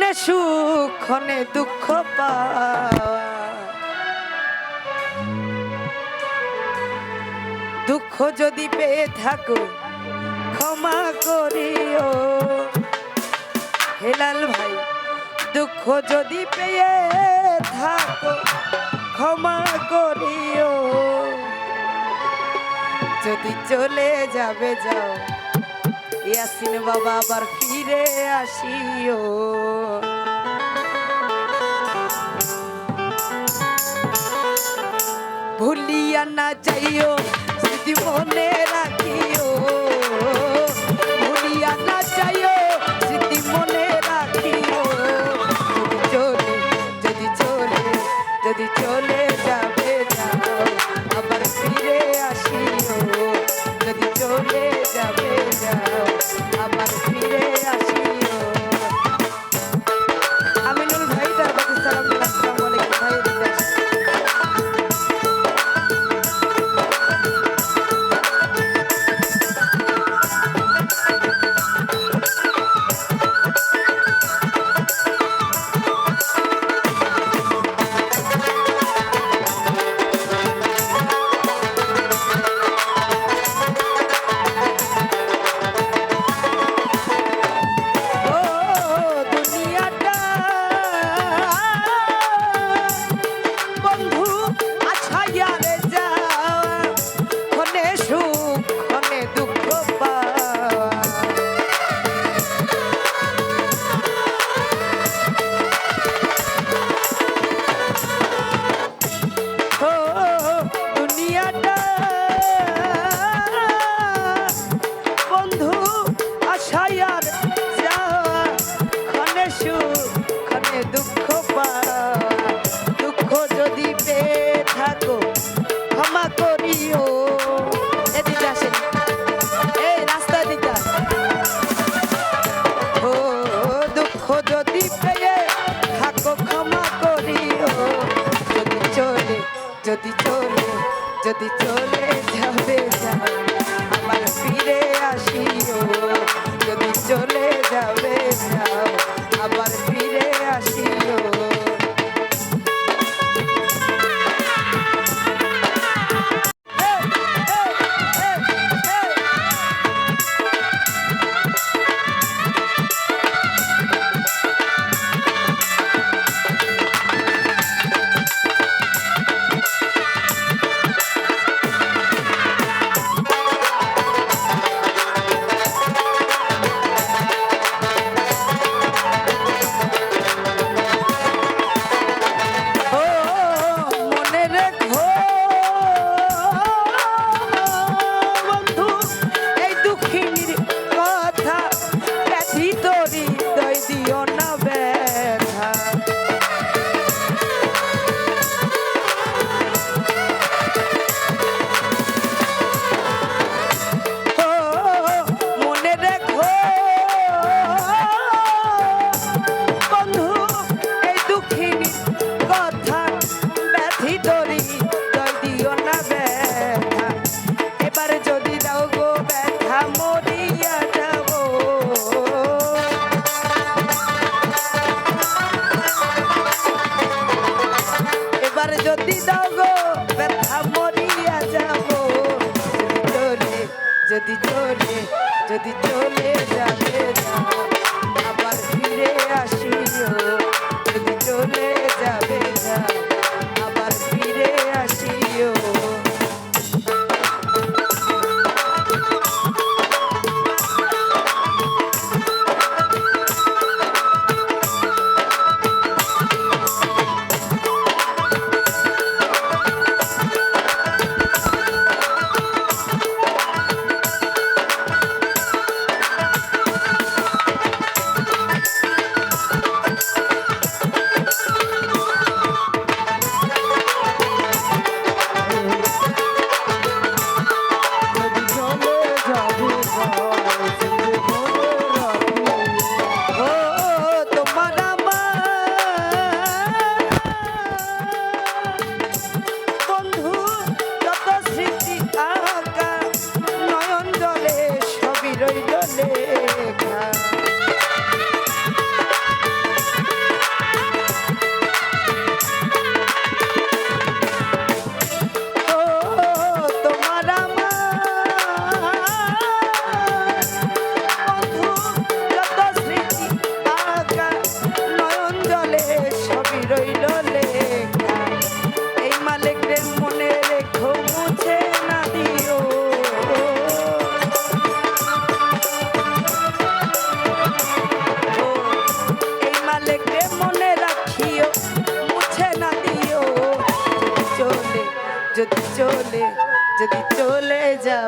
ক্ষণে সুখ, ক্ষণে দুঃখ পাওয়া। দুঃখ যদি পেয়ে থাকো, ক্ষমা করিও। হেলাল ভাই, দুঃখ যদি পেয়ে থাকো, ক্ষমা করিও। যদি চলে যাবে যাও ইয়াসিন বাবা আবার ফিরে আসিও। ভুলিয়া না যাইও যদি মনে রাখিও। যদি চলে যদি চলে যাবে আবার ফিরে আসিও।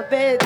চলে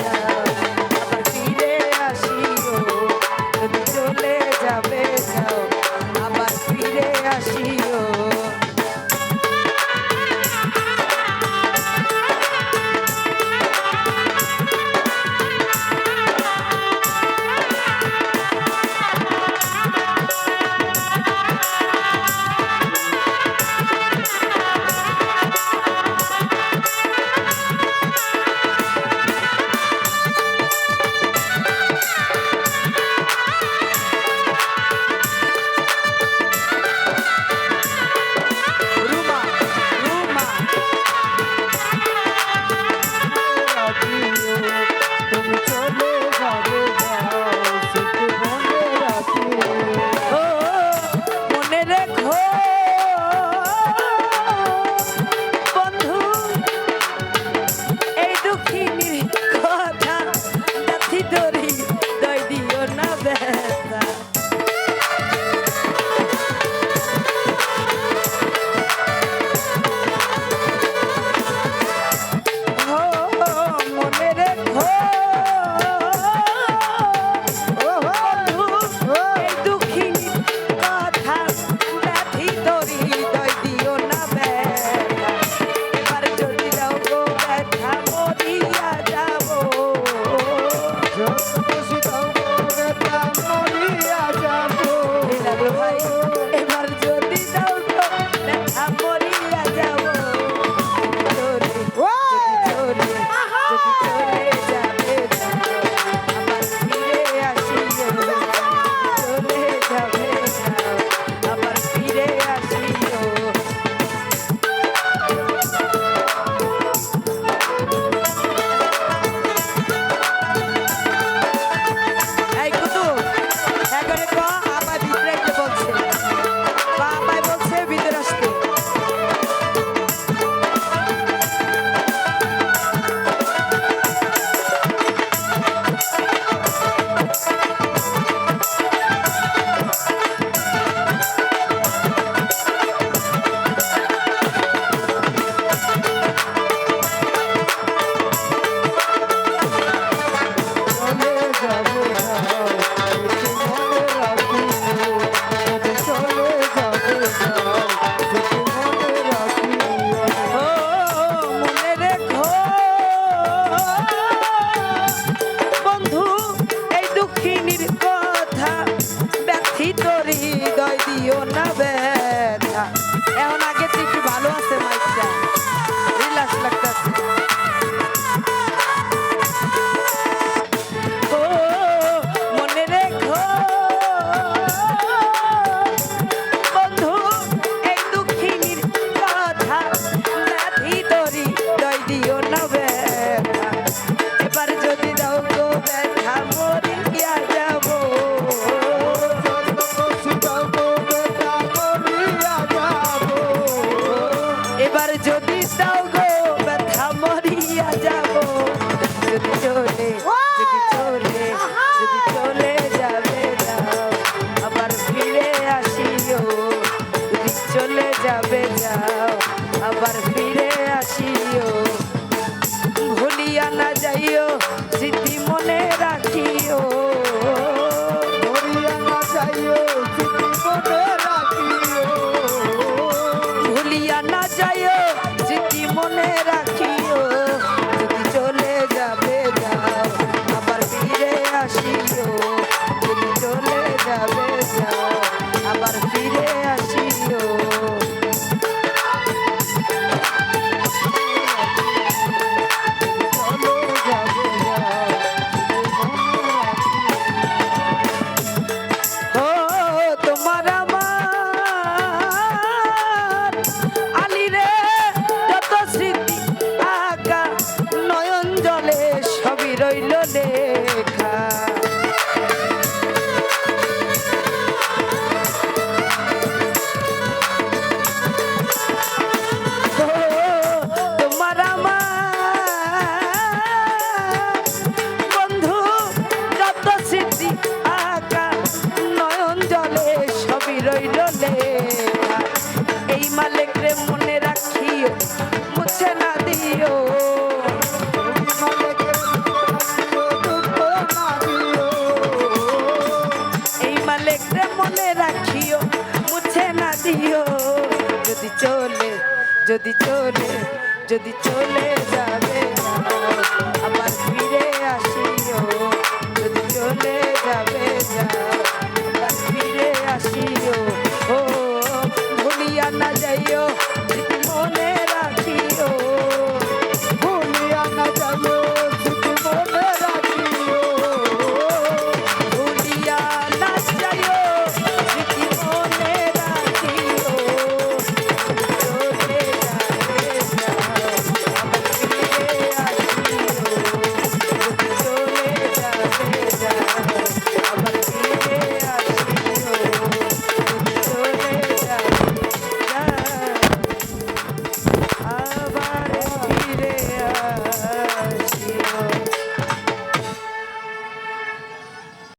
যদি চলে যদি চলে যাবে